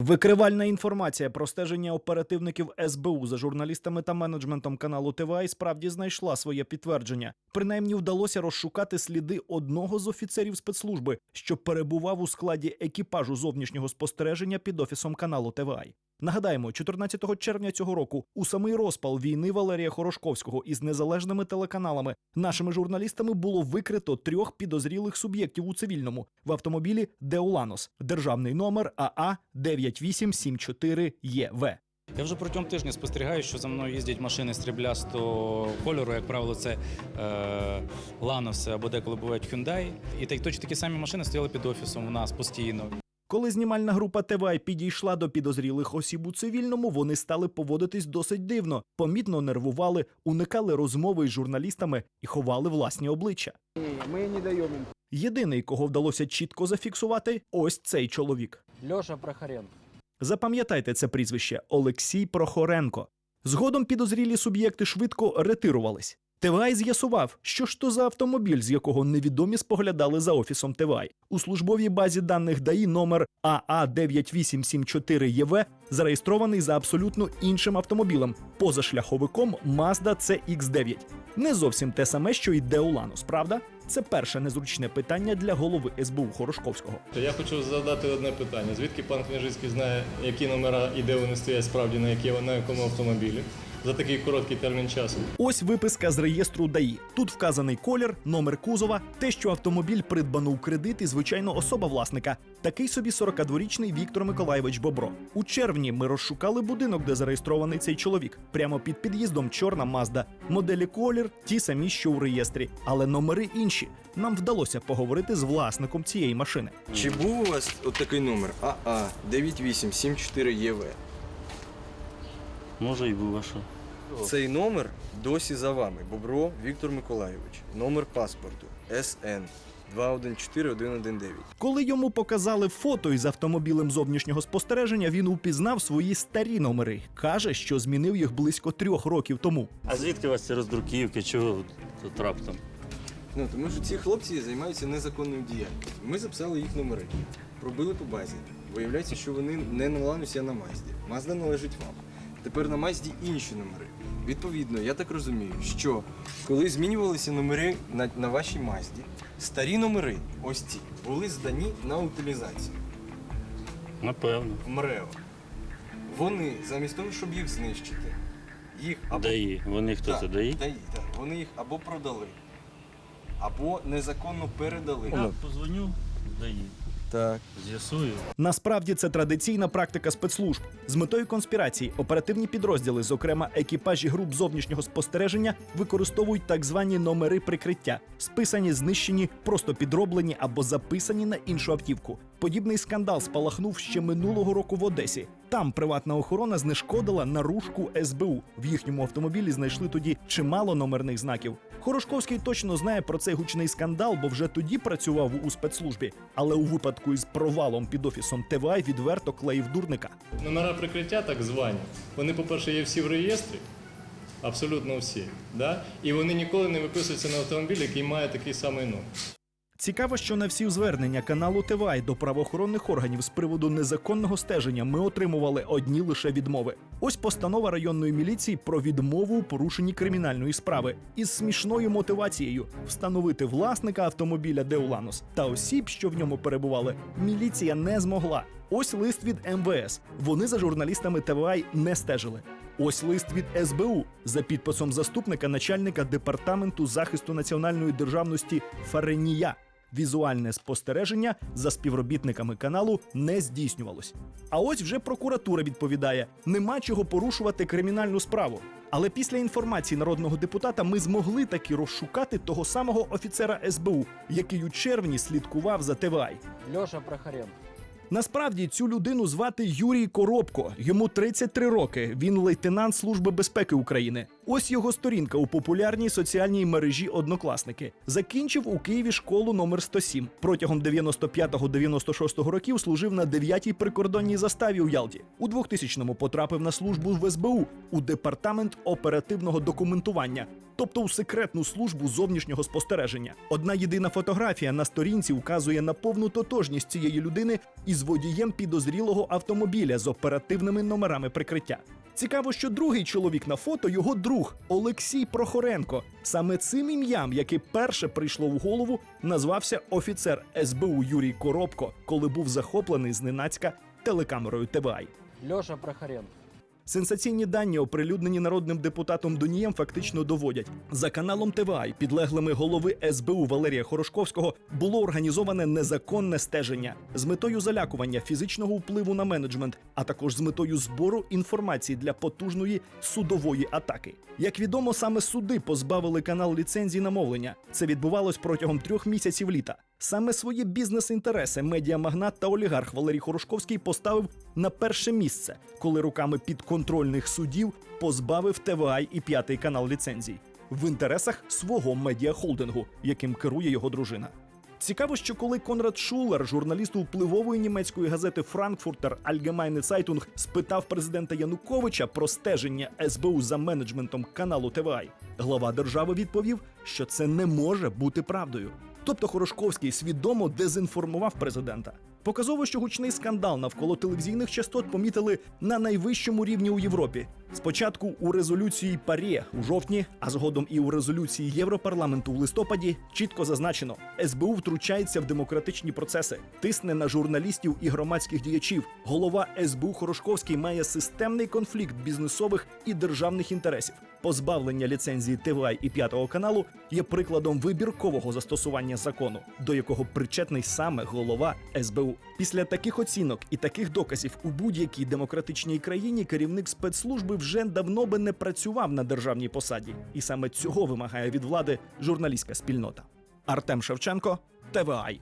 Викривальна інформація про стеження оперативників СБУ за журналістами та менеджментом каналу ТВА справді знайшла своє підтвердження. Принаймні вдалося розшукати сліди одного з офіцерів спецслужби, що перебував у складі екіпажу зовнішнього спостереження під офісом каналу ТВА. Нагадаємо, 14 червня цього року у самий розпал війни Валерія Хорошковського із незалежними телеканалами нашими журналістами було викрито трьох підозрілих суб'єктів у цивільному в автомобілі Деуланос, державний номер АА 9874 ЄВ. Я вже протягом тижня спостерігаю, що за мною їздять машини стріблястого кольору. Як правило, це е, або деколи бувають Hyundai. І так точно такі самі машини стояли під офісом у нас постійно. Коли знімальна група ТВА підійшла до підозрілих осіб у цивільному, вони стали поводитись досить дивно, помітно нервували, уникали розмови із журналістами і ховали власні обличчя. Мы не даем им. Єдиний, кого вдалося чітко зафіксувати, ось цей чоловік. Леша Прохоренко. Запам'ятайте це прізвище Олексій Прохоренко. Згодом підозрілі суб'єкти швидко ретирувались. ТВАЙ з'ясував, що ж то за автомобіль, з якого невідомі споглядали за офісом ТВАЙ. У службовій базі даних ДАІ номер АА 9874 ЄВ зареєстрований за абсолютно іншим автомобілем позашляховиком Mazda CX9. Не зовсім те саме, що й Деуланус, правда? Це перше незручне питання для голови СБУ Хорошковського. Я хочу задати одне питання. Звідки пан Княжицький знає, які номера і де вони стоять справді на, які, на якому автомобілі за такий короткий термін часу? Ось виписка з реєстру ДАІ. Тут вказаний колір, номер кузова, те, що автомобіль придбано у кредит і, звичайно, особа власника. Такий собі 42-річний Віктор Миколаєвич Бобро. У червні ми розшукали будинок, де зареєстрований цей чоловік. Прямо під під'їздом чорна Мазда. Моделі колір ті самі, що у реєстрі, але номери інші. Нам вдалося поговорити з власником цієї машини. Чи був у вас от такий номер АА 9874 ЄВ? Може і був, а що? Цей номер досі за вами. Бобро Віктор Миколайович. Номер паспорту СН 214119. Коли йому показали фото із автомобілем зовнішнього спостереження, він упізнав свої старі номери. каже, що змінив їх близько трьох років тому. А звідки у вас ці роздруківки? Чого тут раптом? Ну, тому що ці хлопці займаються незаконною діяльністю. Ми записали їх номери, пробили по базі. Виявляється, що вони не на Ланусі, а на Мазді. Мазда належить вам. Тепер на Мазді інші номери. Відповідно, я так розумію, що коли змінювалися номери на, на вашій Мазді, старі номери, ось ці, були здані на утилізацію Напевно. МРЕО. Вони, замість того, щоб їх знищити, їх або ДАІ. Вони хто Так, це ДАІ? ДАІ, так. Вони їх або продали, або незаконно передали. Я позвоню в ДАІ, Так. з'ясую. Насправді це традиційна практика спецслужб з метою конспірації. Оперативні підрозділи, зокрема екіпажі груп зовнішнього спостереження, використовують так звані номери прикриття, списані, знищені, просто підроблені або записані на іншу автівку. Подібний скандал спалахнув ще минулого року в Одесі. Там приватна охорона знешкодила наружку СБУ. В їхньому автомобілі знайшли тоді чимало номерних знаків. Хорошковський точно знає про цей гучний скандал, бо вже тоді працював у спецслужбі. Але у випадку із провалом під офісом ТВА відверто клеїв дурника. Номера прикриття, так звані, вони, по-перше, є всі в реєстрі, абсолютно всі. Да? І вони ніколи не виписуються на автомобіль, який має такий самий номер. Цікаво, що на всі звернення каналу ТВА до правоохоронних органів з приводу незаконного стеження ми отримували одні лише відмови. Ось постанова районної міліції про відмову у порушенні кримінальної справи із смішною мотивацією встановити власника автомобіля Деуланус та осіб, що в ньому перебували, міліція не змогла. Ось лист від МВС. Вони за журналістами ТВА не стежили. Ось лист від СБУ за підписом заступника начальника департаменту захисту національної державності Фаренія. Візуальне спостереження за співробітниками каналу не здійснювалось. А ось вже прокуратура відповідає: нема чого порушувати кримінальну справу. Але після інформації народного депутата ми змогли таки розшукати того самого офіцера СБУ, який у червні слідкував за ТВАЙ. Льоша Прохоренко. Насправді цю людину звати Юрій Коробко. Йому 33 роки. Він лейтенант Служби безпеки України. Ось його сторінка у популярній соціальній мережі Однокласники. Закінчив у Києві школу номер 107. Протягом 95-96 років служив на 9-й прикордонній заставі у Ялті. У 2000-му потрапив на службу в СБУ у департамент оперативного документування. Тобто у секретну службу зовнішнього спостереження. Одна єдина фотографія на сторінці указує на повну тотожність цієї людини із із водієм підозрілого автомобіля з оперативними номерами прикриття. Цікаво, що другий чоловік на фото його друг Олексій Прохоренко. Саме цим ім'ям, яке перше прийшло в голову, назвався офіцер СБУ Юрій Коробко, коли був захоплений зненацька телекамерою ТВАЙ. Льоша Прохоренко. Сенсаційні дані, оприлюднені народним депутатом Донієм, фактично доводять за каналом ТВАЙ, підлеглими голови СБУ Валерія Хорошковського, було організоване незаконне стеження з метою залякування фізичного впливу на менеджмент, а також з метою збору інформації для потужної судової атаки. Як відомо, саме суди позбавили канал ліцензії на мовлення. Це відбувалось протягом трьох місяців літа. Саме свої бізнес-інтереси медіамагнат та олігарх Валерій Хорошковський поставив на перше місце, коли руками підконтрольних судів позбавив ТВА і п'ятий канал ліцензій в інтересах свого медіахолдингу, яким керує його дружина. Цікаво, що коли Конрад Шулер, журналіст впливової німецької газети Frankfurter Allgemeine Zeitung, спитав президента Януковича про стеження СБУ за менеджментом каналу ТВА, глава держави відповів, що це не може бути правдою. Тобто Хорошковський свідомо дезінформував президента. Показово, що гучний скандал навколо телевізійних частот помітили на найвищому рівні у Європі. Спочатку у резолюції ПАРЄ у жовтні, а згодом і у резолюції Європарламенту в листопаді чітко зазначено: СБУ втручається в демократичні процеси, тисне на журналістів і громадських діячів. Голова СБУ Хорошковський має системний конфлікт бізнесових і державних інтересів. Позбавлення ліцензії ТВА і п'ятого каналу є прикладом вибіркового застосування закону, до якого причетний саме голова СБУ. Після таких оцінок і таких доказів у будь-якій демократичній країні керівник спецслужби вже давно би не працював на державній посаді, і саме цього вимагає від влади журналістська спільнота. Артем Шевченко, ТВАЙ.